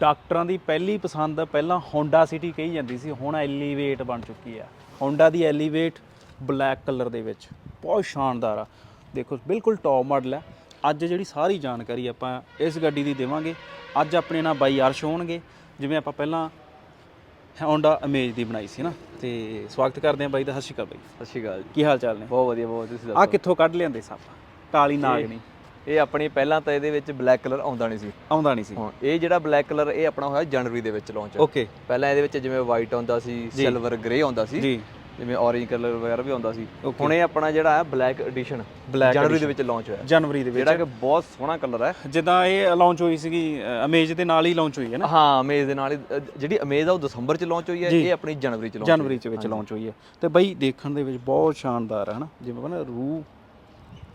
ਡਾਕਟਰਾਂ ਦੀ ਪਹਿਲੀ ਪਸੰਦ ਪਹਿਲਾਂ ਹੋਂਡਾ ਸਿਟੀ ਕਹੀ ਜਾਂਦੀ ਸੀ ਹੁਣ ਐਲੀਵੇਟ ਬਣ ਚੁੱਕੀ ਆ ਹੋਂਡਾ ਦੀ ਐਲੀਵੇਟ ਬਲੈਕ ਕਲਰ ਦੇ ਵਿੱਚ ਬਹੁਤ ਸ਼ਾਨਦਾਰ ਆ। ਦੇਖੋ ਬਿਲਕੁਲ ਟੌਪ ਮਾਡਲ ਹੈ। ਅੱਜ ਜਿਹੜੀ ਸਾਰੀ ਜਾਣਕਾਰੀ ਆਪਾਂ ਇਸ ਗੱਡੀ ਦੀ ਦੇਵਾਂਗੇ ਅੱਜ ਆਪਣੇ ਨਾਲ ਬਾਈ ਅਰਸ਼ ਹੋਣਗੇ ਜਿਵੇਂ ਆਪਾਂ ਪਹਿਲਾਂ ਹੋਂਡਾ ਅਮੇਜ ਦੀ ਬਣਾਈ ਸੀ ਨਾ। ਤੇ ਸਵਾਗਤ ਕਰਦੇ ਹਾਂ ਬਾਈ ਦਾ ਸਤਿ ਸ਼੍ਰੀ ਅਕਾਲ ਬਾਈ। ਸਤਿ ਸ਼੍ਰੀ ਅਕਾਲ ਜੀ। ਕੀ ਹਾਲ ਚਾਲ ਨੇ? ਬਹੁਤ ਵਧੀਆ ਬਹੁਤ ਤੁਸੀਂ ਆ ਦੱਸੋ? ਕਿੱਥੋਂ ਕੱਢ ਲਿਆਂਦੇ ਸੱਪ? ਕਾਲੀ ਨਾਗਣੀ ਇਹ ਆਪਣੀ ਪਹਿਲਾਂ ਤਾਂ ਇਹਦੇ ਵਿੱਚ ਬਲੈਕ ਕਲਰ ਆਉਂਦਾ ਨਹੀਂ ਸੀ। ਆਉਂਦਾ ਨਹੀਂ ਸੀ। ਹੁਣ ਇਹ ਜਿਹੜਾ ਬਲੈਕ ਕਲਰ ਇਹ ਆਪਣਾ ਹੋਇਆ ਜਨਵਰੀ ਦੇ ਵਿੱਚ ਲਾਂਚ ਓਕੇ ਪਹਿਲਾਂ ਇਹਦੇ ਵਿੱਚ ਜਿਵੇਂ ਵਾਈਟ ਆਉਂਦਾ ਸੀ ਸਿਲਵਰ ਗ੍ਰੇ ਆਉਂਦਾ ਸੀ। ਜੀ। ਜਿਵੇਂ orange ਕਲਰ ਵਗੈਰਾ ਵੀ ਆਉਂਦਾ ਸੀ. ਹੁਣ ਇਹ ਆਪਣਾ ਜਿਹੜਾ ਹੈ ਬਲੈਕ ਐਡੀਸ਼ਨ ਜਨਵਰੀ ਦੇ ਵਿੱਚ ਲਾਂਚ ਹੋਇਆ। ਜਨਵਰੀ ਦੇ ਵਿੱਚ। ਜਿਹੜਾ ਕਿ ਬਹੁਤ ਸੋਹਣਾ ਕਲਰ ਹੈ। ਜਿੱਦਾਂ ਇਹ ਲਾਂਚ ਹੋਈ ਸੀਗੀ ਅਮੇਜ ਦੇ ਨਾਲ ਹੀ ਲਾਂਚ ਹੋਈ ਹੈ ਨਾ? ਹਾਂ ਅਮੇਜ਼ ਦੇ ਨਾਲ ਹੀ ਜਿਹੜੀ ਅਮੇਜ਼ ਆ ਉਹ ਦਸੰਬਰ ਚ ਲਾਂਚ ਹੋਈ ਹੈ ਇਹ ਆਪਣੀ ਜਨਵਰੀ ਚ ਲਾਂਚ ਜਨਵਰੀ ਚ ਵਿੱਚ ਲਾਂਚ ਹੋਈ ਹੈ। ਤੇ ਬਈ ਦੇਖਣ ਦੇ ਵਿੱਚ ਬਹੁਤ ਸ਼ਾਨਦਾਰ ਹੈ ਹਨਾ? ਜਿਵੇਂ ਕਹਿੰਦਾ ਰੂਹ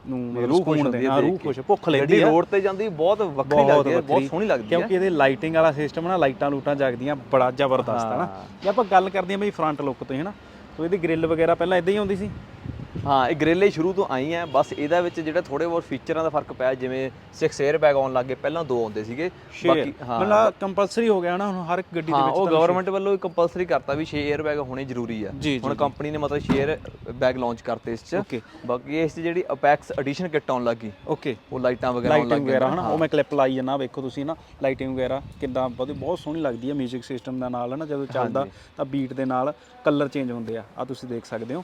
ਨੂੰ ਮਤਲਬ ਰੂਹ ਖੁਸ਼ ਸਕੂਨ ਹੁੰਦੀ ਹੈ ਹਾਂ ਦੇਖ ਰੂਹ ਕੇ। ਖੁਸ਼ ਭੁੱਖ ਗੱਡੀ ਲੈਂਦੀ ਆ। ਰੋਡ ਤੇ ਜਾਂਦੀ ਬਹੁਤ ਵੱਖਰੀ ਲੱਗਦੀ ਹੈ ਬਹੁਤ ਸੋਹਣੀ ਲੱਗਦੀ ਹੈ। ਕਿਉਂਕਿ ਇਹਦੇ ਲਾਈਟਿੰਗ ਵਾਲਾ ਸਿਸਟਮ ਨਾ ਲਾਈਟਾਂ ਲੂਟਾਂ ਜਗਦੀਆਂ ਬੜਾ ਜ਼ਬਰਦਸਤ ਹੈ ਨਾ। ਜੇ ਆਪਾਂ ਗੱਲ ਕਰਦੇ ਹਾਂ ਬਈ ਫਰੰਟ ਲੁੱਕ ਤੋਂ ਹੀ ਹਨਾ? ਤੋ ਇਹਦੀ ਗ੍ਰਿਲ ਵਗੈਰਾ ਪਹਿਲਾਂ ਇਦਾਂ ਹੀ ਆਉਂਦੀ ਸੀ? ਹਾਂ ਇਹ ਗ੍ਰਿਲੇ ਸ਼ੁਰੂ ਤੋਂ ਆਈ ਹੈ। ਬਸ ਇਹਦਾ ਵਿੱਚ ਜਿਹੜਾ ਥੋੜੇ ਬਹੁਤ ਫੀਚਰਾਂ ਦਾ ਫ਼ਰਕ ਪਿਆ ਜਿਵੇਂ 6 에ਅਰ ਬੈਗ ਆਉਣ ਲੱਗੇ ਪਹਿਲਾਂ ਦੋ ਆਉਂਦੇ ਸੀਗੇ। ਬਾਕੀ ਹਾਂ। ਮਤਲਬ ਕੰਪਲਸਰੀ ਹੋ ਗਿਆ ਨਾ ਹੁਣ ਹਰ ਇੱਕ ਗੱਡੀ ਦੇ ਵਿੱਚ ਉਹ ਗਵਰਨਮੈਂਟ ਵੱਲੋਂ ਕੰਪਲਸਰੀ ਕਰਤਾ ਵੀ 6 에ਅਰ ਬੈਗ ਹੋਣੇ ਜ਼ਰੂਰੀ ਆ। ਹੁਣ ਕੰਪਨੀ ਨੇ ਮਤਲਬ 6 에ਅਰ ਬੈਗ ਲਾਂਚ ਕਰਤੇ ਇਸ 'ਚ। ਬਾਕੀ ਇਸ 'ਚ ਜਿਹੜੀ ਅਪੈਕਸ ਐਡੀਸ਼ਨ ਕਿੱਟ ਆਉਣ ਲੱਗੀ ਓਕੇ ਉਹ ਲਾਈਟਾਂ ਵਗੈਰਾ ਆਉਣ ਲੱਗ ਗਈਆਂ ਉਹ ਮੈਂ ਕਲਿੱਪ ਲਾਈ ਜਨਾ ਵੇਖੋ ਤੁਸੀਂ ਨਾ ਲਾਈਟਿੰਗ ਵਗੈਰਾ ਕਿੰਦਾ ਬਹੁਤ ਸੋਹਣੀ ਲੱਗਦੀ ਆ 뮤직 ਸਿਸਟਮ ਕਲਰ ਚੇਂਜ ਹੁੰਦੇ ਆ ਆ ਤੁਸੀਂ ਦੇਖ ਸਕਦੇ ਹੋ।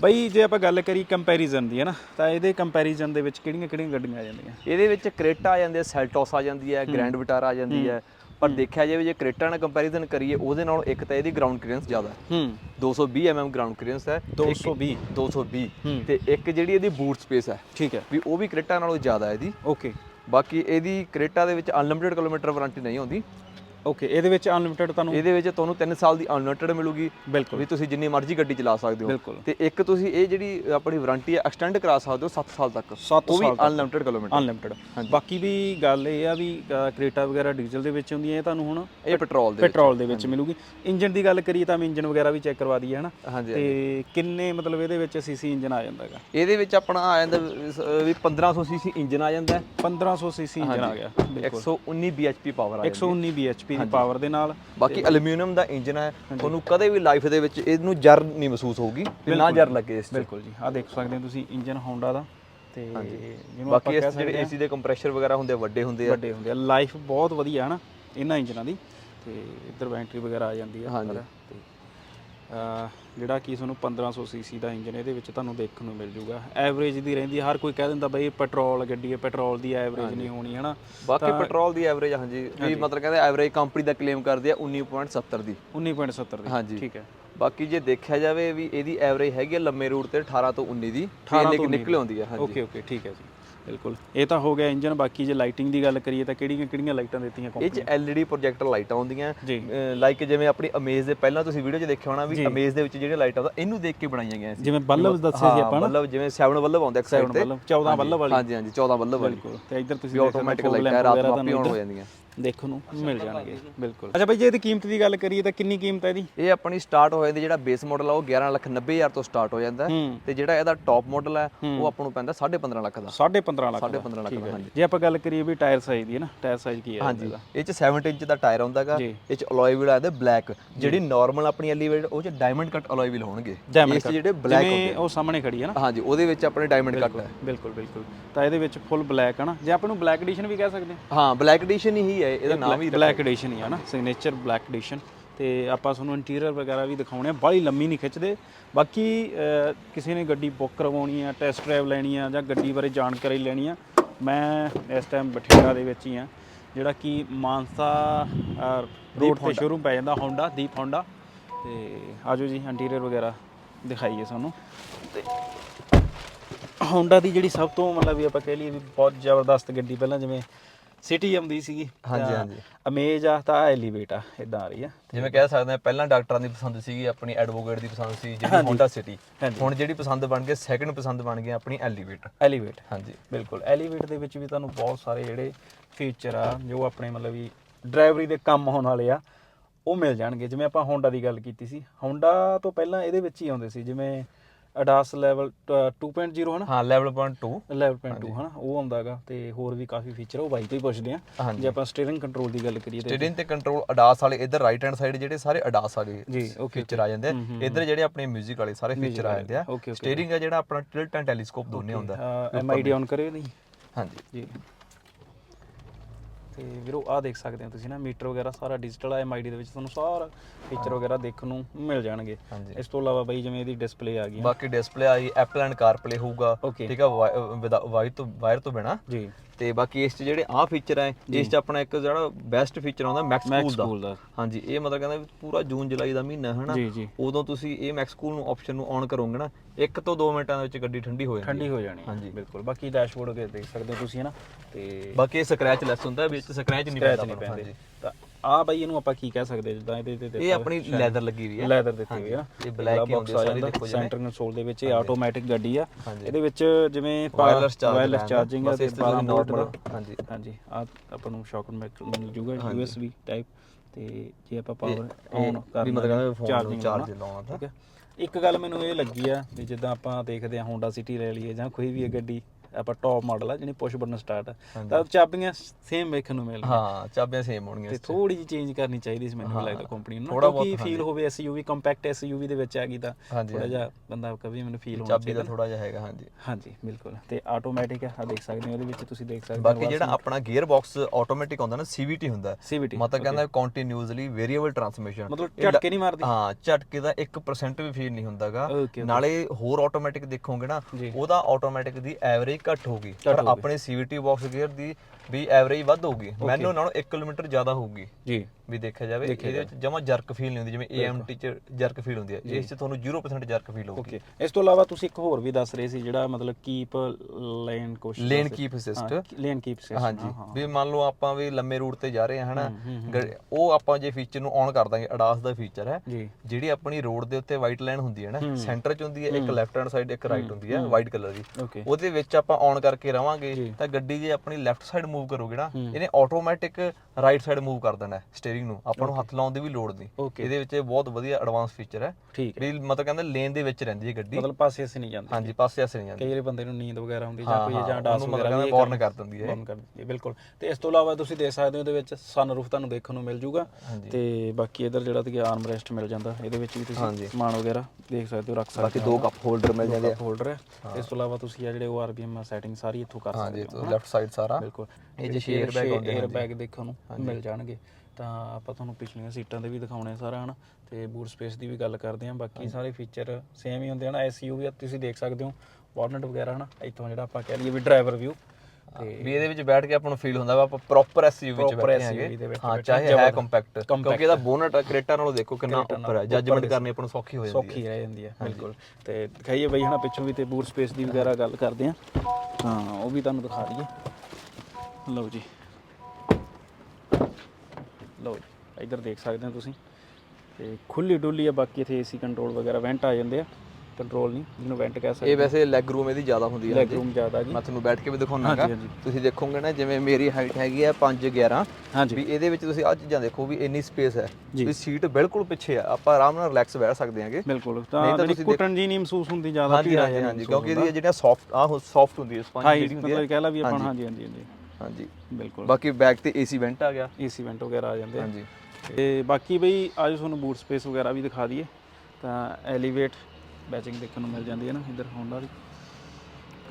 ਬਈ ਜੇ ਆਪਾਂ ਗੱਲ ਕਰੀ ਕੰਪੈਰੀਜ਼ਨ ਦੀ ਹੈ ਨਾ ਤਾਂ ਇਹਦੇ ਕੰਪੈਰੀਜ਼ਨ ਦੇ ਵਿੱਚ ਕਿਹੜੀਆਂ ਕਿਹੜੀਆਂ ਗੱਡੀਆਂ ਆ ਜਾਂਦੀਆਂ? ਇਹਦੇ ਵਿੱਚ ਕ੍ਰੇਟਾ ਆ ਜਾਂਦੀ ਹੈ ਸੈਲਟੋਸ ਆ ਜਾਂਦੀ ਹੈ ਗ੍ਰੈਂਡ ਵਿਟਾਰਾ ਆ ਜਾਂਦੀ ਹੈ। ਪਰ ਦੇਖਿਆ ਜਾਵੇ ਜੇ ਕ੍ਰੇਟਾ ਨਾਲ ਕੰਪੈਰੀਜ਼ਨ ਕਰੀਏ ਉਹਦੇ ਨਾਲ ਇੱਕ ਤਾਂ ਇਹਦੀ ਗਰਾਊਂਡ ਕਲੀਅਰੈਂਸ ਜ਼ਿਆਦਾ ਹੈ। ਹੂੰ। 220 mm ਗਰਾਊਂਡ ਕਲੀਅਰੈਂਸ ਹੈ 220 220 ਹੂੰ। ਤੇ ਇੱਕ ਜਿਹੜੀ ਇਹਦੀ ਬੂਟ ਸਪੇਸ ਹੈ ਠੀਕ ਹੈ। ਵੀ ਉਹ ਵੀ ਕ੍ਰੇਟਾ ਨਾਲੋਂ ਜ਼ਿਆਦਾ ਹੈ ਇਹਦੀ। ਓਕੇ। ਬਾਕੀ ਇਹਦੀ ਕ੍ਰੇਟਾ ਦੇ ਵਿੱਚ ਅਨਲਿਮਿਟਿਡ ਕਿਲੋਮੀਟਰ ਵਾਰੰਟੀ ਨਹੀਂ ਆਉਂਦੀ ਓਕੇ ਇਹਦੇ ਵਿੱਚ ਅਨਲਿਮਿਟਿਡ ਤੁਹਾਨੂੰ ਇਹਦੇ ਵਿੱਚ ਤੁਹਾਨੂੰ 3 ਸਾਲ ਦੀ ਅਨਲਿਮਿਟਿਡ ਮਿਲੂਗੀ ਬਿਲਕੁਲ। ਵੀ ਤੁਸੀਂ ਜਿੰਨੀ ਮਰਜ਼ੀ ਗੱਡੀ ਚਲਾ ਸਕਦੇ ਹੋ। ਬਿਲਕੁਲ। ਤੇ ਇੱਕ ਤੁਸੀਂ ਇਹ ਜਿਹੜੀ ਆਪਣੀ ਵਾਰੰਟੀ ਹੈ ਐਕਸਟੈਂਡ ਕਰਾ ਸਕਦੇ ਹੋ 7 ਸਾਲ ਤੱਕ। ਸੱਤ ਉਹ ਵੀ ਸਾਲ ਤੱਕ। ਅਨਲਿਮਿਟਿਡ ਕਿਲੋਮੀਟਰ ਅਨਲਿਮਿਟਿਡ ਬਾਕੀ ਵੀ ਗੱਲ ਇਹ ਆ ਵੀ ਕ੍ਰੇਟਾ ਵਗੈਰਾ ਡੀਜ਼ਲ ਦੇ ਵਿੱਚ ਹੁੰਦੀਆਂ ਇਹ ਤੁਹਾਨੂੰ ਹੁਣ ਇਹ ਪੈਟਰੋਲ ਦੇ ਵਿੱਚ। ਪੈਟਰੋਲ ਦੇ ਵਿੱਚ ਮਿਲੂਗੀ। ਇੰਜਨ ਦੀ ਗੱਲ ਕਰੀਏ ਤਾਂ ਇੰਜਨ ਵਗੈਰਾ ਵੀ ਚੈੱਕ ਕਰਵਾ ਦਈਏ ਹਨਾ? ਹਾਂਜੀ ਤੇ ਕਿੰਨੇ ਮਤਲਬ ਇਹਦੇ ਵਿੱਚ ਸੀਸੀ ਇੰਜਨ ਆ ਜਾਂਦਾ ਹੈਗਾ? ਇਹਦੇ ਵਿੱਚ ਆਪਣਾ ਆ ਜਾਂਦਾ ਵੀ 1500 ਸੀਸੀ ਇੰਜਨ ਆ ਜਾਂਦਾ। ਹੈ 1500 ਸੀਸੀ ਇੰਜਨ ਆ ਗਿਆ 119 bhp ਪਾਵਰ ਆ ਜਾਂਦੀ 119 bhp ਦੀ ਪਾਵਰ ਦੇ ਨਾਲ ਬਾਕੀ ਐਲੂਮੀਨੀਅਮ ਦਾ ਇੰਜਨ ਹੈ ਤੁਹਾਨੂੰ ਕਦੇ ਵੀ ਲਾਈਫ ਦੇ ਵਿੱਚ ਇਹਨੂੰ ਜਰ ਨਹੀਂ ਮਹਿਸੂਸ ਹੋਊਗੀ ਨਾ ਜਰ ਲੱਗੇ ਇਸ 'ਚ। ਬਿਲਕੁਲ ਜੀ। ਆ ਦੇਖ ਸਕਦੇ ਹੋ ਤੁਸੀਂ ਇੰਜਨ ਹੋਂਡਾ ਦਾ ਤੇ ਜਿਹਨੂੰ ਬਾਕੀ ਇਸ ਜਿਹੜੇ ਏਸੀ ਦੇ ਕੰਪਰੈਸ਼ਰ ਵਗੈਰਾ ਹੁੰਦੇ ਵੱਡੇ ਹੁੰਦੇ ਆ। ਵੱਡੇ ਹੁੰਦੇ ਆ। ਲਾਈਫ ਬਹੁਤ ਵਧੀਆ ਹੈ ਨਾ ਇਹਨਾਂ ਇੰਜਨਾਂ ਦੀ। ਤੇ ਇੱਧਰ ਬੈਟਰੀ ਵਗੈਰਾ ਆ ਜਾਂਦੀ ਆ। ਹਾਂਜੀ। ਤੇ ਜਿਹੜਾ ਕੀ ਤੁਹਾਨੂੰ 1500 ਸੀਸੀ ਦਾ ਇੰਜਨ ਇਹਦੇ ਵਿੱਚ ਤੁਹਾਨੂੰ ਦੇਖਣ ਨੂੰ ਮਿਲ ਜੂਗਾ। ਐਵਰੇਜ ਦੀ ਰਹਿੰਦੀ ਹਰ ਕੋਈ ਕਹਿ ਦਿੰਦਾ ਬਈ ਪੈਟਰੋਲ ਗੱਡੀ ਹੈ ਪੈਟਰੋਲ ਦੀ ਐਵਰੇਜ ਨਹੀਂ ਹੋਣੀ ਹੈ ਨਾ ਬਾਕੀ ਪੈਟਰੋਲ ਦੀ ਐਵਰੇਜ ਹਾਂਜੀ। ਵੀ ਮਤਲਬ ਕਹਿੰਦੇ ਐਵਰੇਜ ਕੰਪਨੀ ਦਾ ਕਲੇਮ ਕਰਦੇ ਆ 19.70 ਦੀ। 19.70 ਦੀ ਹਾਂਜੀ। ਠੀਕ ਹੈ। ਬਾਕੀ ਜੇ ਦੇਖਿਆ ਜਾਵੇ ਵੀ ਇਹਦੀ ਐਵਰੇਜ ਹੈਗੀ ਆ ਲੰਮੇ ਰੂਟ ਤੇ 18 ਤੋਂ 19 ਦੀ 18 ਇੰਨੀ ਤੋਂ ਕੁ ਨਿਕਲ ਆਉਂਦੀ ਆ ਹਾਂਜੀ। ਓਕੇ ਓਕੇ ਠੀਕ ਹੈ ਜੀ। ਬਿਲਕੁਲ। ਇਹ ਤਾਂ ਹੋ ਗਿਆ ਇੰਜਨ ਬਾਕੀ ਜੇ ਲਾਈਟਿੰਗ ਦੀ ਗੱਲ ਕਰੀਏ ਤਾਂ ਕਿਹੜੀਆਂ ਕਿਹੜੀਆਂ ਲਾਈਟਾਂ ਦਿੱਤੀਆਂ ਇਹ ਚ LED ਪ੍ਰੋਜੈਕਟਰ ਲਾਈਟਾਂ ਆਉਂਦੀਆਂ। ਜੀ। ਲਾਈਕ ਜਿਵੇਂ ਆਪਣੀ ਅਮੇਜ਼ ਦੇ ਪਹਿਲਾਂ ਤੁਸੀਂ ਵੀਡੀਓ 'ਚ ਦੇਖਿਆ ਹੋਣਾ ਵੀ ਅਮੇਜ਼ ਦੇ ਵਿੱਚ ਜਿਹੜੇ ਲਾਈਟ ਆਉਂਦਾ ਇਹਨੂੰ ਦੇਖ ਕੇ ਬਣਾਈਆਂ ਗਈਆਂ ਸੀ। ਜਿਵੇਂ ਬੱਲਬ ਦੱਸੇ ਸੀ ਆਪਾਂ ਨਾ। ਬੱਲਬ ਜਿਵੇਂ 7 ਬੱਲਬ ਆਉਂਦੇ ਇੱਕ ਸਾਈਡ ਤੇ। ਬੱਲਬ 14 ਬੱਲਬ ਵਾਲੀ। ਹਾਂਜੀ ਹਾਂਜੀ 14 ਬੱਲਬ ਵਾਲੀ। ਬਿਲਕੁਲ। ਤੇ ਇੱਧਰ ਤੁਸੀਂ ਆਟੋਮੈਟਿਕ ਲਾਈਟ ਰਾਤ ਨੂੰ ਆਪੇ ਆਨ ਹੋ ਜਾਂਦੀਆਂ। ਦੇਖਣ ਨੂੰ ਮਿਲ ਜਾਣਗੇ। ਬਿਲਕੁਲ। ਅੱਛਾ ਬਾਈ ਜੇ ਇਹਦੀ ਕੀਮਤ ਦੀ ਗੱਲ ਕਰੀਏ ਤਾਂ ਕਿੰਨੀ ਕੀਮਤ ਹੈ ਇਹਦੀ? ਇਹ ਆਪਣੀ ਸਟਾਰਟ ਹੋ ਜਾਂਦੀ ਜਿਹੜਾ ਬੇਸ ਮਾਡਲ ਆ ਉਹ 11 ਲੱਖ 90 ਹਜ਼ਾਰ ਤੋਂ ਸਟਾਰਟ ਹੋ ਜਾਂਦਾ ਤੇ ਜਿਹੜਾ ਇਹਦਾ ਟੌਪ ਮਾਡਲ ਹੈ। ਉਹ ਆਪਾਂ ਨੂੰ ਪੈਂਦਾ 15.5 ਲੱਖ ਦਾ। 15.5 ਲੱਖ ਦਾ। 15.5 ਲੱਖ ਠੀਕ ਦਾ ਹੈ ਹਾਂਜੀ। ਜੇ ਆਪਾਂ ਗੱਲ ਕਰੀਏ ਵੀ ਟਾਇਰ ਸਾਈਜ਼ ਦੀ ਹੈ ਨਾ ਟਾਇਰ ਸਾਈਜ਼ ਕੀ ਹੈ ਹਾਂਜੀ। ਇਹ ਚ 7 ਇੰਚ ਦਾ ਟਾਇਰ ਆਉਂਦਾਗਾ। ਇਹ ਚ ਅਲੋਏ ਵੀਲ ਆਉਂਦੇ ਬਲੈਕ ਜਿਹੜੀ ਨਾਰਮਲ ਆਪਣੀ ਐਲੀਵੇਟ ਉਹ ਚ ਡਾਇਮੰਡ ਕੱਟ ਅਲੋਏ ਵੀਲ ਹੋਣਗੇ। ਇਸ 'ਚ ਜਿਹੜੇ ਬਲੈਕ ਜਿਵੇਂ ਉਹ ਸਾਹਮਣੇ ਖੜੀ ਹੈ ਨਾ। ਹਾਂਜੀ ਉਹਦੇ ਵਿੱਚ ਆਪਣੇ ਡਾਇਮੰਡ ਕੱਟ ਹੈ। ਬਿਲਕੁਲ ਬਿਲਕੁਲ। ਤਾਂ ਇਹਦੇ ਵਿੱਚ ਫੁੱਲ ਬਲੈਕ ਹੈ ਨਾ। ਜੇ ਆਪਾਂ ਨੂੰ ਬਲੈਕ ਐਡੀਸ਼ਨ ਵੀ ਕਹਿ ਸਕਦੇ ਹਾਂ। ਹਾਂ ਬਲੈਕ ਐਡੀਸ਼ਨ ਹੀ ਹੈ ਇਹਦਾ ਨਾਮ ਹੀ ਬਲੈਕ ਐਡੀਸ਼ਨ ਹੀ ਹੈ ਨਾ ਸਿਗਨੇਚਰ ਬਲੈਕ ਐਡੀਸ਼ਨ ਤੇ ਆਪਾਂ ਤੁਹਾਨੂੰ ਇੰਟੀਰੀਅਰ ਵਗੈਰਾ ਵੀ ਦਿਖਾਉਣੇ ਆ ਬਾਹਲੀ ਲੰਮੀ ਨਹੀਂ ਖਿੱਚਦੇ। ਬਾਕੀ ਕਿਸੇ ਨੇ ਗੱਡੀ ਬੁੱਕ ਕਰਵਾਉਣੀ ਆ ਟੈਸਟ ਡਰਾਈਵ ਲੈਣੀ ਆ ਜਾਂ ਗੱਡੀ ਬਾਰੇ ਜਾਣਕਾਰੀ ਲੈਣੀ ਆ ਮੈਂ ਇਸ ਟਾਈਮ ਬਠਿੰਡਾ ਦੇ ਵਿੱਚ ਹੀ ਆ। ਜਿਹੜਾ ਕਿ ਮਾਨਸਾ ਰੋਡ ਤੇ ਸ਼ੋਰੂਮ ਪੈ ਜਾਂਦਾ ਹੋਂਡਾ ਦੀਪ ਹੋਂਡਾ ਤੇ ਆਜੋ ਜੀ ਇੰਟੀਰੀਅਰ ਵਗੈਰਾ ਦਿਖਾਈਏ ਤੁਹਾਨੂੰ ਤੇ ਹੋਂਡਾ ਦੀ ਜਿਹੜੀ ਸਭ ਤੋਂ ਮਤਲਬ ਵੀ ਆਪਾਂ ਕਹਿ ਲਈਏ ਵੀ ਬਹੁਤ ਜ਼ਬਰਦਸਤ ਗੱਡੀ ਪਹਿਲਾਂ ਜਿਵੇਂ ਸਿਟੀ ਆਉਂਦੀ ਸੀਗੀ ਹਾਂਜੀ, ਹਾਂਜੀ। ਅਮੇਜ ਆ ਤਾਂ ਐਲੀਵੇਟ ਆ ਇਦਾਂ ਆ ਰਹੀ ਆ। ਜਿਵੇਂ ਕਹਿ ਸਕਦੇ ਆ ਪਹਿਲਾਂ ਡਾਕਟਰਾਂ ਦੀ ਪਸੰਦ ਸੀਗੀ ਆਪਣੀ ਐਡਵੋਕੇਟ ਦੀ ਪਸੰਦ ਸੀ ਜਿਹੜੀ ਹੋਂਡਾ ਸਿਟੀ ਹਾਂਜੀ। ਹੁਣ ਜਿਹੜੀ ਪਸੰਦ ਬਣ ਗਈ ਸੈਕੰਡ ਪਸੰਦ ਬਣ ਗਈ ਆਪਣੀ ਐਲੀਵੇਟ ਐਲੀਵੇਟ ਹਾਂਜੀ। ਬਿਲਕੁਲ ਐਲੀਵੇਟ ਦੇ ਵਿੱਚ ਵੀ ਤੁਹਾਨੂੰ ਬਹੁਤ ਸਾਰੇ ਜਿਹੜੇ ਫੀਚਰ ਆ ਜੋ ਆਪਣੇ ਮਤਲਬ ਵੀ ਡਰਾਈਵਰੀ ਦੇ ਕੰਮ ਆਉਣ ਵਾਲੇ ਆ ਉਹ ਮਿਲ ਜਾਣਗੇ। ਜਿਵੇਂ ਆਪਾਂ ਹੋਂਡਾ ਦੀ ਗੱਲ ਕੀਤੀ ਸੀ ਹੋਂਡਾ ਤੋਂ ਪਹਿਲਾਂ ਇਹਦੇ ਵਿੱਚ ਹੀ ਆਉਂਦੇ ਸੀ ਜਿਵੇਂ ਅਡਾਸ ਲੈਵਲ 2.0 ਹਨਾ? ਹਾਂ ਲੈਵਲ 2 ਲੈਵਲ 2 ਹਨਾ ਉਹ ਆਉਂਦਾਗਾ ਤੇ ਹੋਰ ਵੀ ਕਾਫੀ ਫੀਚਰ ਉਹ ਬਾਈ ਤੋਂ ਹੀ ਪੁੱਛਦੇ ਆ। ਜੇ ਆਪਾਂ ਸਟੀਅਰਿੰਗ ਕੰਟਰੋਲ ਦੀ ਗੱਲ ਕਰੀਏ ਤੇ ਸਟੀਅਰਿੰਗ ਤੇ ਕੰਟਰੋਲ ਅਡਾਸ ਵਾਲੇ ਇਧਰ ਰਾਈਟ ਹੈਂਡ ਸਾਈਡ ਜਿਹੜੇ ਸਾਰੇ ਅਡਾਸ ਵਾਲੇ ਫੀਚਰ ਆ ਜਾਂਦੇ ਆ। ਇਧਰ ਜਿਹੜੇ ਆਪਣੇ 뮤직 ਵਾਲੇ ਸਾਰੇ ਫੀਚਰ ਆ ਜਾਂਦੇ ਆ. ਸਟੀਅਰਿੰਗ ਆ ਜਿਹੜਾ ਆਪਣਾ ਟਿਲਟ ਐਂਡ ਟੈਲੀਸਕੋਪ ਦੋਨੇ ਹੁੰਦਾ। ਐਮਆਈਡੀ ਆਨ ਕਰਿਓ ਨਹੀਂ ਹਾਂਜੀ। ਜੀ। ਤੇ ਵੀਰੋ ਆ ਦੇਖ ਸਕਦੇ ਹੋ ਤੁਸੀਂ ਨਾ ਮੀਟਰ ਵਗੈਰਾ ਸਾਰਾ ਡਿਜੀਟਲ ਆ ਐਮਆਈਡੀ ਦੇ ਵਿੱਚ ਤੁਹਾਨੂੰ ਸਾਰਾ ਫੀਚਰ ਵਗੈਰਾ ਦੇਖਣ ਨੂੰ ਮਿਲ ਜਾਣਗੇ। ਹਾਂਜੀ। ਇਸ ਤੋਂ ਇਲਾਵਾ ਬਾਈ ਜਿਵੇਂ ਇਹਦੀ ਡਿਸਪਲੇ ਆ ਗਈ। ਬਾਕੀ ਡਿਸਪਲੇ ਆਈ ਐਪਲ ਐਂਡ ਕਾਰਪਲੇ ਹੋਊਗਾ Okay. ਠੀਕ ਆ ਵਾਇਰ ਤੋਂ ਵਾਇਰ ਤੋਂ ਬਿਨਾ। ਜੀ। ਤੇ ਬਾਕੀ ਇਸ ਚ ਜਿਹੜੇ ਆ ਫੀਚਰ ਆ ਇਸ ਚ ਆਪਣਾ ਇੱਕ ਜਿਹੜਾ ਬੈਸਟ ਫੀਚਰ ਆਉਂਦਾ ਮੈਕਸ ਦਾ। ਸਕੂਲ ਦਾ। ਹਾਂਜੀ ਇਹ ਮਤਲਬ ਕਹਿੰਦਾ ਵੀ ਪੂਰਾ ਜੂਨ ਜੁਲਾਈ ਦਾ ਮਹੀਨਾ ਹੈ ਨਾ ਜੀ ਜੀ। ਉਦੋਂ ਤੁਸੀਂ ਇਹ ਮੈਕਸ ਕੂਲ ਨੂੰ ਆਪਸ਼ਨ ਨੂੰ ਔਨ ਕਰੋਗੇ ਨਾ 1 ਤੋਂ 2 ਮਿੰਟਾਂ ਦੇ ਵਿੱਚ ਗੱਡੀ ਠੰਡੀ ਹੋ ਜਾਂਦੀ ਠੰਡੀ ਹੋ। ਜਾਣੀ ਹੈ। ਹਾਂਜੀ। ਬਿਲਕੁਲ। ਬਾਕੀ ਡੈਸ਼ਬੋਰਡ ਵਗੈਰਾ ਦੇਖ ਸਕਦੇ ਹੋ ਤੁਸੀਂ ਨਾ ਤੇ ਬਾਕੀ ਇਹ ਸਕ੍ਰੈਚ ਲੈਸ ਹੁੰਦਾ ਵਿੱਚ ਸਕ੍ਰੈਚ ਨਹੀਂ ਪੈਂਦਾ ਪੈਂਦੇ। ਹਾਂਜੀ। ਤਾਂ ਆ ਬਾਈ ਇਹਨੂੰ ਆਪਾਂ ਕੀ ਕਹਿ ਸਕਦੇ ਹਾਂ, ਜਿੱਦਾਂ ਇਹਦੇ ਤੇ ਇਹ ਆਪਣੀ ਲੈਦਰ ਲੱਗੀ ਹੋਈ ਹੈ। ਲੈਦਰ ਦਿੱਤੀ ਹੋਈ ਹੈ ਇਹ black ਹੀ ਹੁੰਦੀ ਹੈ ਸਾਰੀ ਦੇਖੋ ਜਿਵੇਂ। ਸੈਂਟਰ ਕੰਸੋਲ ਦੇ ਵਿੱਚ ਇਹ ਆਟੋਮੈਟਿਕ ਗੱਡੀ ਆ। ਇਹਦੇ ਵਿੱਚ ਜਿਵੇਂ ਵਾਇਰਲੈਸ ਚਾਰਜ ਵਾਇਰਲੈਸ ਚਾਰਜਿੰਗ ਬਸ ਤੇ ਇਸ ਤੇ 12 ਵੋਲਟ ਨਾਰਮਲ ਦਾ ਹਾਂਜੀ। ਹਾਂਜੀ। ਆ ਆਪਾਂ ਨੂੰ ਸ਼ੌਕ ਮਿਲ ਜੂਗਾ USB ਟਾਈਪ ਤੇ ਜੇ ਆਪਾਂ ਪਾਵਰ ਆਨ ਕਰਨਾ ਵੀ ਮਤਲਬ charging ਚਾਰਜ ਲਾਉਣਾ, ਠੀਕ ਹੈ। ਇੱਕ ਗੱਲ ਮੈਨੂੰ ਇਹ ਲੱਗੀ ਆ ਵੀ ਜਿੱਦਾਂ ਆਪਾਂ ਦੇਖਦੇ ਆ ਹੋਂਡਾ ਸਿਟੀ ਲੈ ਲਈਏ ਜਾਂ ਕੋਈ ਵੀ ਗੱਡੀ ਆਪਾਂ ਟੌਪ ਮਾਡਲ ਆ ਜਿਹਨੇ ਪੁਸ਼ ਬਟਨ ਸਟਾਰਟ ਆ। ਤਾਂ ਚਾਬੀਆਂ ਸੇਮ ਵੇਖਣ ਨੂੰ ਮਿਲਦੀਆਂ ਹਾਂ ਚਾਬੀਆਂ ਸੇਮ ਹੋਣਗੀਆਂ ਤੇ। ਥੋੜੀ ਜਿਹੀ ਚੇਂਜ ਕਰਨੀ ਚਾਹੀਦੀ ਸੀ ਮੈਨੂੰ ਲੱਗਦਾ ਕੰਪਨੀ ਨੂੰ। ਕਿਉਂਕਿ ਬਹੁਤ, ਫੀਲ ਹੋਵੇ ਐਸਯੂਵੀ ਕੰਪੈਕਟ ਐਸਯੂਵੀ ਦੇ ਵਿੱਚ ਆ ਗਈ ਤਾਂ ਥੋੜਾ ਜਿਹਾ ਬੰਦਾ ਕभी ਮੈਨੂੰ ਫੀਲ ਹੋਣਾ ਚਾਬੀ ਦਾ ਥੋੜਾ ਜਿਹਾ ਹੈਗਾ ਹਾਂਜੀ। ਹਾਂਜੀ ਬਿਲਕੁਲ। ਤੇ ਆਟੋਮੈਟਿਕ ਆ ਦੇਖ ਸਕਦੇ ਹੋ ਇਹਦੇ ਵਿੱਚ ਤੁਸੀਂ ਦੇਖ ਸਕਦੇ ਹੋ ਬਾਕੀ ਜਿਹੜਾ ਆਪਣਾ ਗੀਅਰ ਬਾਕਸ ਆਟੋਮੈਟਿਕ ਆਉਂਦਾ ਨਾ CVT ਹੁੰਦਾ। ਸੀਵੀਟੀ ਮਤਲਬ ਕਹਿੰਦਾ ਕੰਟੀਨਿਊਸਲੀ ਵੇਰੀਏਬਲ ਟਰਾਂਸਮਿਸ਼ਨ ਮਤਲਬ ਝਟਕੇ ਨਹੀਂ ਮਾਰਦੀ? ਹਾਂ ਝਟਕੇ ਦਾ 1% ਵੀ ਫੀਲ ਨਹੀਂ ਹੁੰਦਾਗਾ। ਨਾਲੇ ਹੋਰ ਆਟੋਮੈਟਿਕ ਦੇਖੋਗੇ ਨਾ। ਉਹਦਾ ਆਟੋਮੈਟਿਕ ਦੀ ਐਵਰੇਜ ਘੱਟ ਹੋਊਗੀ। ਪਰ ਆਪਣੇ CVT ਬਾਕਸ ਗੀਅਰ ਦੀ ਵੀ ਐਵਰੇਜ ਵੱਧ ਹੋਊਗੀ। ਮੈਨੂੰ ਨਾਲੋਂ 1 ਕਿਲੋਮੀਟਰ ਜ਼ਿਆਦਾ ਹੋਊਗੀ। ਜੀ। ਵੀ ਦੇਖਿਆ ਜਾਵੇ ਇਹਦੇ ਵਿੱਚ ਜਮਾ ਜਰਕ ਫੀਲ ਨਹੀਂ ਹੁੰਦੀ ਜਿਵੇਂ AMT ਚ ਜਰਕ ਫੀਲ ਹੁੰਦੀ ਹੈ। ਇਸ ਚ ਤੁਹਾਨੂੰ 0% ਜਰਕ ਫੀਲ ਹੋਊਗੀ। ਓਕੇ ਇਸ ਤੋਂ ਇਲਾਵਾ ਤੁਸੀਂ ਇੱਕ ਹੋਰ ਵੀ ਦੱਸ ਰਹੇ ਸੀ ਜਿਹੜਾ ਮਤਲਬ ਕੀਪ ਲੇਨ ਕੋਸ਼ਿਸ਼ lane keep assist lane keep system ਹਾਂਜੀ। ਵੀ ਮੰਨ ਲਓ ਆਪਾਂ ਵੀ ਲੰਮੇ ਰੂਟ ਤੇ ਜਾ ਰਹੇ ਹਾਂ ਹਨਾ? ਉਹ ਆਪਾਂ ਜੇ ਫੀਚਰ ਨੂੰ ਔਨ ਕਰ ਦਾਂਗੇ ਅਡਾਸ ਦਾ ਫੀਚਰ ਹੈ ਜਿਹੜੀ ਆਪਣੀ ਰੋਡ ਦੇ ਉੱਤੇ ਵਾਈਟ ਲਾਈਨ ਹੁੰਦੀ ਹੈ ਨਾ ਸੈਂਟਰ 'ਚ ਹੁੰਦੀ ਹੈ ਇੱਕ ਲੈਫਟ ਹੈਂਡ ਸਾਈਡ ਇੱਕ ਰਾਈਟ ਹੁੰਦੀ ਹੈ ਵਾਈਟ ਕਲਰ ਦੀ। ਉਹਦੇ ਵਿੱਚ ਆਪਾਂ ਔਨ ਕਰਕੇ ਰਵਾਂਗੇ ਤਾਂ ਗੱਡੀ ਜੇ ਆਪਣੀ ਲੈਫਟ ਸਾਈਡ ਮੂਵ ਕਰੋਗੇ ਨਾ ਇਹਨੇ ਆਟੋਮੈਟਿਕ ਰਾਈਟ ਸਾਈਡ ਮੂਵ ਕਰ ਦੇਣਾ ਸਟੀਅਰਿੰਗ ਨੂੰ ਆਪਾਂ ਨੂੰ ਹੱਥ ਲਾਉਣ ਦੀ ਵੀ ਲੋੜ ਨਹੀਂ. ਇਹਦੇ ਵਿੱਚ ਇਹ ਬਹੁਤ ਵਧੀਆ ਐਡਵਾਂਸ ਫੀਚਰ ਹੈ। ਠੀਕ ਹੈ। ਵੀ ਮਤਲਬ ਕਹਿੰਦਾ ਲੇਨ ਦੇ ਵਿੱਚ ਰਹਿੰਦੀ ਹੈ ਗੱਡੀ। ਮਤਲਬ ਪਾਸੇ ਅਸੀਂ ਨਹੀਂ ਜਾਂਦੇ। ਹਾਂਜੀ ਪਾਸੇ ਐਸੇ ਨਹੀਂ ਜਾਂਦੀ। ਕਈ ਵਾਰੀ ਬੰਦੇ ਨੂੰ ਨੀਂਦ ਵਗੈਰਾ ਹੁੰਦੀ ਜਾਂ ਹਾਂ, ਕੋਈ ਹਾਂ, ਜਾਂ ਡਾਸ ਵਗੈਰਾ ਕਰ ਦਿੰਦੀ ਹੈ। ਵਾਰਨ ਕਰ ਦਿੰਦੀ ਹੈ ਬਿਲਕੁਲ। ਤੇ ਇਸ ਤੋਂ ਇਲਾਵਾ ਤੁਸੀਂ ਦੇਖ ਸਕਦੇ ਹੋ ਇਹਦੇ ਵਿੱਚ ਸਨਰੂਫ ਤੁਹਾਨੂੰ ਦੇਖਣ ਨੂੰ ਮਿਲ ਜੂਗਾ। ਹਾਂਜੀ। ਤੇ ਬਾਕੀ ਇਧਰ ਜਿਹੜਾ ਤੇ ਆਰਮ ਰੈਸਟ ਮਿਲ ਜਾਂਦਾ ਇਹਦੇ ਵਿੱਚ ਵੀ ਹਾਂਜੀ। ਤੁਸੀਂ ਸਮਾਨ ਵਗੈਰਾ ਦੇਖ ਸਕਦੇ ਹੋ ਰੱਖ ਸਕਦੇ ਬਾਕੀ ਦੋ ਕੱਪ ਹੋਲਡਰ ਮਿਲ ਜਾਂਦੇ ਆ। ਹੋਲਡਰ ਹੈ। ਇਸ ਤੋਂ ਇਲਾਵਾ ਤੁਸੀਂ ਆ ਜਿਹੜੇ ORBM ਸੈਟਿੰਗ ਸਾਰੀ ਇੱਥੋਂ ਕਰ ਸਕਦੇ ਹਾਂਜੀ ਹੋ ਲੈਫਟ ਸਾਈਡ ਸਾਰਾ। ਬਿਲਕੁਲ। ਇਹ ਜੇ ਸ਼ੇਅਰ ਬੈਗ ਬੈਗ ਦੇਖਣ ਨੂੰ ਮਿਲ ਜਾਣਗੇ। ਤਾਂ ਆਪਾਂ ਤੁਹਾਨੂੰ ਪਿਛਲੀਆਂ ਸੀਟਾਂ ਦੇ ਵੀ ਦਿਖਾਉਣੇ ਆ ਸਾਰਾ ਹਨਾ? ਤੇ ਬੂਟ ਸਪੇਸ ਦੀ ਵੀ ਗੱਲ ਕਰਦੇ ਆ ਬਾਕੀ ਸਾਰੇ ਫੀਚਰ ਸੇਮ ਹੀ ਹੁੰਦੇ ਹਨ? ਐਸਯੂ ਵੀ ਤੁਸੀਂ ਦੇਖ ਸਕਦੇ ਹੋ ਵਾਰਨਟ ਵਗੈਰਾ ਹਨਾ? ਇੱਥੋਂ ਜਿਹੜਾ ਆਪਾਂ ਕਹਿ ਲਈਏ ਵੀ ਡਰਾਈਵਰ ਵਿਊ ਤੇ ਵੀ ਇਹਦੇ ਵਿੱਚ ਬੈਠ ਕੇ ਆਪਾਂ ਨੂੰ ਫੀਲ ਹੁੰਦਾ ਵਾ ਆਪਾਂ ਪ੍ਰੋਪਰ ਐਸਯੂਵੀ ਵਿੱਚ ਬੈਠੇ ਹੈਗੇ। ਹਾਂ ਚਾਹੇ ਹੈ ਕੰਪੈਕਟ ਕਿਉਂਕਿ ਇਹਦਾ ਬੋਨਟ ਕ੍ਰੇਟਾ ਨਾਲੋਂ ਦੇਖੋ ਕਿੰਨਾ ਉੱਪਰ ਹੈ ਜੱਜਮੈਂਟ ਕਰਨੀ ਆਪਾਂ ਨੂੰ ਸੌਖੀ ਹੋ ਜਾਂਦੀ ਹੈ। ਸੌਖੀ ਰਹਿ ਜਾਂਦੀ ਹੈ ਬਿਲਕੁਲ। ਤੇ ਦਿਖਾਈਏ ਬਈ ਹਨਾ ਪਿੱਛੋਂ ਵੀ ਤੇ ਬੂਟ ਸਪੇਸ ਦੀ ਵਗੈਰਾ ਗੱਲ ਕਰਦੇ ਆ। ਹਾਂ ਉਹ ਵੀ ਤੁਹਾਨੂੰ ਦਿਖਾ ਦਈਏ। ਲਓ ਜੀ। ਲਓ ਜੀ ਇੱਧਰ ਦੇਖ ਸਕਦੇ ਹੋ ਤੁਸੀਂ। ਤੇ ਖੁੱਲੀ ਡੁੱਲੀ ਆ ਬਾਕੀ ਇੱਥੇ ਏਸੀ ਕੰਟਰੋਲ ਵਗੈਰਾ ਵੈਂਟ ਆ ਜਾਂਦੇ ਆ। ਕੰਟਰੋਲ ਨਹੀਂ ਜਿਹਨੂੰ ਵੈਂਟ ਕਹਿ ਸਕਦੇ ਇਹ ਵੈਸੇ ਲੈਗ ਰੂਮ ਇਹਦੀ ਜ਼ਿਆਦਾ ਹੁੰਦੀ ਹੈ ਲੈਗ ਰੂਮ ਜ਼ਿਆਦਾ ਜੀ। ਮੈਂ ਤੁਹਾਨੂੰ ਬੈਠ ਕੇ ਵੀ ਦਿਖਾਉਣਾਗਾ। ਤੁਸੀਂ ਦੇਖੋਗੇ ਨਾ ਜਿਵੇਂ ਮੇਰੀ ਹਾਈਟ ਹੈਗੀ ਹੈ 5'11 ਹਾਂਜੀ। ਵੀ ਇਹਦੇ ਵਿੱਚ ਤੁਸੀਂ ਆ ਚੀਜ਼ਾਂ ਦੇਖੋ ਵੀ ਇੰਨੀ ਸਪੇਸ ਹੈ। ਵੀ ਸੀਟ ਬਿਲਕੁਲ ਪਿੱਛੇ ਆ। ਆਪਾਂ ਆਰਾਮ ਨਾਲ ਰਿਲੈਕਸ ਬੈਠ ਸਕਦੇ ਹਾਂਗੇ ਬਿਲਕੁਲ। ਤਾਂ ਜਿਹੜੀ ਤੁਸੀਂ ਕੁੱਟਣ ਜੀ ਨਹੀਂ ਮਹਿਸੂਸ ਹੁੰਦੀ ਜ਼ਿਆਦਾ ਹਾਂਜੀ ਹਾਂਜੀ ਕਿਉਂਕਿ ਇਹਦੀ ਜਿਹੜੀਆਂ ਸੌਫਟ ਆਹ ਸੌਫਟ ਹੁੰਦੀ ਹੈ ਸਪੰਜ ਜਿਹੜੀ ਹੁੰਦੀ ਮਤਲਬ ਹੈ ਕਹਿ ਲਾ ਵੀ ਆਪਾਂ ਹਾਂਜੀ ਹਾਂਜੀ ਹਾਂਜੀ। ਹਾਂਜੀ। ਬਿਲਕੁਲ। ਬਾਕੀ ਬੈਕ ਤੇ ਏਸੀ ਵੈਂਟ ਆ ਗਿਆ। ਏਸੀ ਵੈਂਟ ਵਗੈਰਾ ਆ ਜਾਂਦੇ ਆ। ਹਾਂਜੀ। ਤੇ ਬਾਕੀ ਬਈ ਅੱਜ ਤੁਹਾਨੂੰ ਬੂਟ ਸਪੇਸ ਵਗੈਰਾ ਵੀ ਦਿਖਾ ਦਈਏ। ਤਾਂ ਐਲੀਵੇਟ ਬੈਚਿੰਗ ਦੇਖਣ ਨੂੰ ਮਿਲ ਜਾਂਦੀ ਹੈ ਨਾ ਇੱਧਰ ਹੋਂਡਾ ਦੀ।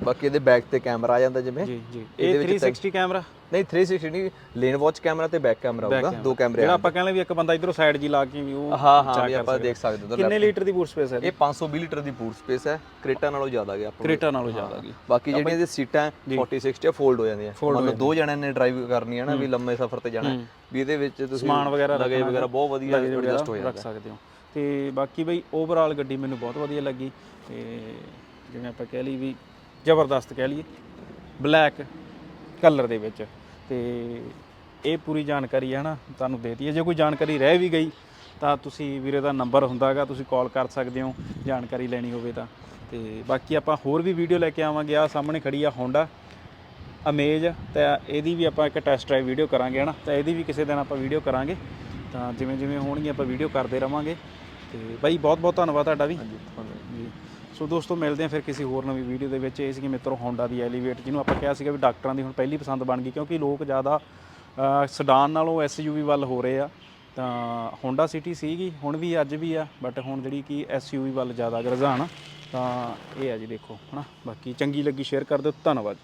ਬਾਕੀ ਇਹਦੇ ਬੈਕ ਤੇ ਕੈਮਰਾ ਆ ਜਾਂਦਾ ਜਿਵੇਂ। ਜੀ ਜੀ। ਇਹਦੇ ਇਹ ਵਿੱਚ 360 ਕੈਮਰਾ ਨਹੀਂ 360 ਨਹੀਂ ਲੇਨ ਵਾਚ ਕੈਮਰਾ ਤੇ ਬੈਕ ਕੈਮਰਾ ਹੋਊਗਾ ਦੋ ਕੈਮਰੇ ਜਿਹੜਾ ਆਪਾਂ ਕਹਿੰਦੇ ਵੀ ਇੱਕ ਬੰਦਾ ਇਧਰੋਂ ਸਾਈਡ ਜੀ ਲਾ ਕੇ ਵੀ ਉਹ ਹਾਂ ਹਾਂ ਵੀ ਆਪਾਂ ਦੇਖ ਸਕਦੇ ਉਧਰ ਕਿੰਨੇ ਲੀਟਰ ਦੀ ਬੂਟ ਸਪੇਸ ਹੈ ਇਹ 520 ਲੀਟਰ ਦੀ ਬੂਟ ਸਪੇਸ ਹੈ ਕ੍ਰੇਟਾ ਨਾਲੋਂ ਜ਼ਿਆਦਾ ਗਿਆ ਆਪਾਂ ਕ੍ਰੇਟਾ ਨਾਲੋਂ ਜ਼ਿਆਦਾ ਗਈ ਬਾਕੀ ਜਿਹੜੀਆਂ ਇਹਦੀ ਸੀਟਾਂ 40 60 ਫੋਲਡ ਹੋ ਜਾਂਦੀਆਂ। ਮਤਲਬ ਦੋ ਜਣਿਆਂ ਨੇ ਡਰਾਈਵ ਕਰਨੀ ਹੈ ਨਾ ਵੀ ਲੰਮੇ ਸਫ਼ਰ ਤੇ ਜਾਣਾ ਵੀ ਇਹਦੇ ਵਿੱਚ ਤੁਸੀਂ ਸਮਾਨ ਵਗੈਰਾ ਲਗੇਜ ਵਗੈਰਾ ਬਹੁਤ ਵਧੀਆ ਐਡਜਸਟ ਹੋ ਰੱਖ ਸਕਦੇ ਹੋ। ਤੇ ਬਾਕੀ ਬਈ ਓਵਰਆਲ ਗੱਡੀ ਮੈਨੂੰ ਬਹੁਤ ਵਧੀਆ ਲੱਗੀ। ਤੇ ਜਿਵੇਂ ਆਪਾਂ ਕਹਿ ਲਈ ਵੀ ਜ਼ਬਰਦਸਤ ਕਹਿ ਲਈਏ ਬਲੈਕ ਕਲਰ ਦੇ ਵਿੱਚ। ਤੇ ਇਹ ਪੂਰੀ ਜਾਣਕਾਰੀ ਹੈ ਨਾ ਤੁਹਾਨੂੰ ਦੇ ਦਈਏ। ਜੇ ਕੋਈ ਜਾਣਕਾਰੀ ਰਹਿ ਵੀ ਗਈ ਤਾਂ ਤੁਸੀਂ ਵੀਰੇ ਦਾ ਨੰਬਰ ਹੁੰਦਾਗਾ ਤੁਸੀਂ ਕਾਲ ਕਰ ਸਕਦੇ ਹੋ ਜਾਣਕਾਰੀ ਲੈਣੀ ਹੋਵੇ ਤਾਂ। ਤੇ ਬਾਕੀ ਆਪਾਂ ਹੋਰ ਵੀ ਵੀਡੀਓ ਲੈ ਕੇ ਆਵਾਂਗੇ। ਆ ਸਾਹਮਣੇ ਖੜੀ ਆ ਹੋਂਡਾ ਅਮੇਜ ਤਾਂ ਇਹਦੀ ਵੀ ਆਪਾਂ ਇੱਕ ਟੈਸਟ ਡਰਾਈਵ ਵੀਡੀਓ ਕਰਾਂਗੇ ਹਨਾ। ਤਾਂ ਇਹਦੀ ਵੀ ਕਿਸੇ ਦਿਨ ਆਪਾਂ ਵੀਡੀਓ ਕਰਾਂਗੇ। ਤਾਂ ਜਿਵੇਂ ਜਿਵੇਂ ਹੋਣਗੀਆਂ ਆਪਾਂ ਵੀਡੀਓ ਕਰਦੇ ਰਵਾਂਗੇ। ਤੇ ਬਾਈ ਬਹੁਤ ਬਹੁਤ ਧੰਨਵਾਦ ਤੁਹਾਡਾ ਵੀ। ਜੀ। ਸੋ ਦੋਸਤੋ, ਮਿਲਦੇ ਆ ਫਿਰ ਕਿਸੇ ਹੋਰ ਨਵੀਂ ਵੀਡੀਓ ਦੇ ਵਿੱਚ। ਇਹ ਸੀ ਕਿ ਮਿੱਤਰੋ ਹੋਂਡਾ ਦੀ ਐਲੀਵੇਟ ਜਿਹਨੂੰ ਆਪਾਂ ਕਿਹਾ ਸੀਗਾ ਵੀ ਡਾਕਟਰਾਂ ਦੀ ਹੁਣ ਪਹਿਲੀ ਪਸੰਦ ਬਣ ਗਈ, ਕਿਉਂਕਿ ਲੋਕ ਜ਼ਿਆਦਾ ਸਡਾਨ ਨਾਲੋਂ ਐਸਯੂਵੀ ਵੱਲ ਹੋ ਰਹੇ ਆ। ਤਾਂ ਹੋਂਡਾ ਸਿਟੀ ਸੀਗੀ, ਹੁਣ ਵੀ, ਅੱਜ ਵੀ ਆ ਬਟ ਹੁਣ ਜਿਹੜੀ ਕਿ ਐਸਯੂਵੀ ਵੱਲ ਜ਼ਿਆਦਾ ਰੁਝਾਨ ਤਾਂ ਇਹ ਆ ਜੀ ਦੇਖੋ, ਹਨਾ? ਬਾਕੀ ਚੰਗੀ ਲੱਗੀ ਸ਼ੇਅਰ ਕਰ ਦਿਓ, ਧੰਨਵਾਦ